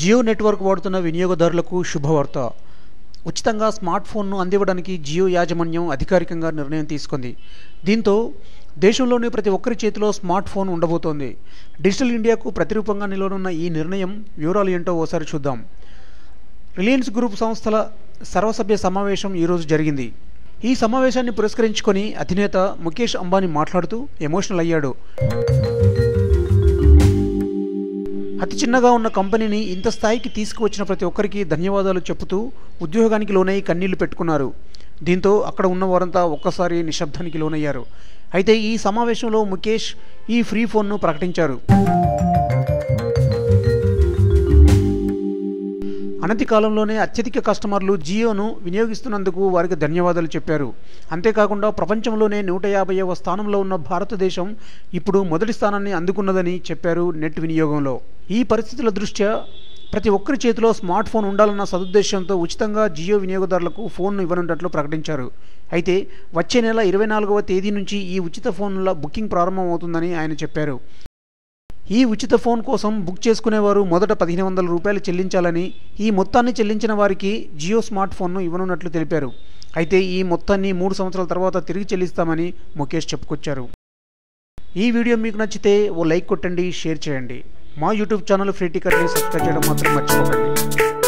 Jio network వాడుతున్న వినియోగదారులకు శుభవార్త. ఉచితంగా స్మార్ట్ ఫోన్ను అందివ్వడానికి జియో యాజమాన్యం అధికారికంగా నిర్ణయం తీసుకుంది. దీంతో దేశంలోని ప్రతి ఒక్కరి చేతిలో స్మార్ట్ ఫోన్ ఉండబోతోంది. డిజిటల్ ఇండియాకు ప్రతిరూపంగా నిలవనున్న ఈ నిర్ణయం వివరాలు ఏంటో ఓసారి చూద్దాం. రిలయన్స్ గ్రూప్ సంస్థల సర్వసభ్య సమావేశం ఈరోజు జరిగింది. ఈ సమావేశాన్ని పురస్కరించుకొని అధినేత ముఖేష్ అంబానీ మాట్లాడుతూ ఎమోషనల్ అయ్యాడు. అతి చిన్నగా ఉన్న కంపెనీని ఇంత స్థాయికి తీసుకువచ్చిన ప్రతి ఒక్కరికి ధన్యవాదాలు చెబుతూ ఉద్యోగానికి లోనై కన్నీళ్ళు పెట్టుకున్నారు. దీంతో అక్కడ ఉన్న వారంతా ఒక్కసారి నిశ్శబ్దానికి లోనయ్యారు. అయితే ఈ సమావేశంలో ముఖేష్ ఈ ఫ్రీ ఫోన్ను ప్రకటించారు. అనతి కాలంలోనే అత్యధిక కస్టమర్లు జియోను వినియోగిస్తున్నందుకు వారికి ధన్యవాదాలు చెప్పారు. అంతేకాకుండా ప్రపంచంలోనే నూట యాభైవ స్థానంలో ఉన్న భారతదేశం ఇప్పుడు మొదటి స్థానాన్ని అందుకున్నదని చెప్పారు నెట్ వినియోగంలో. ఈ పరిస్థితుల దృష్ట్యా ప్రతి ఒక్కరి చేతిలో స్మార్ట్ ఫోన్ ఉండాలన్న సదుద్దేశంతో ఉచితంగా జియో వినియోగదారులకు ఫోన్ను ఇవ్వనున్నట్లు ప్రకటించారు. అయితే వచ్చే నెల ఇరవై నాలుగవ తేదీ నుంచి ఈ ఉచిత ఫోన్ల బుకింగ్ ప్రారంభమవుతుందని ఆయన చెప్పారు. ఈ ఉచిత ఫోన్ కోసం బుక్ చేసుకునేవారు మొదట పదిహేను వందల రూపాయలు చెల్లించాలని ఈ మొత్తాన్ని చెల్లించిన వారికి జియో స్మార్ట్ ఫోన్ను ఇవ్వనున్నట్లు తెలిపారు. అయితే ఈ మొత్తాన్ని మూడు సంవత్సరాల తర్వాత తిరిగి చెల్లిస్తామని ముఖేష్ చెప్పుకొచ్చారు. ఈ వీడియో మీకు నచ్చితే ఓ లైక్ కొట్టండి షేర్ చేయండి. మా యూట్యూబ్ ఛానల్ ఫ్రీ టికెట్ని సబ్స్క్రైబ్ చేయడం మాత్రం మర్చిపోకండి.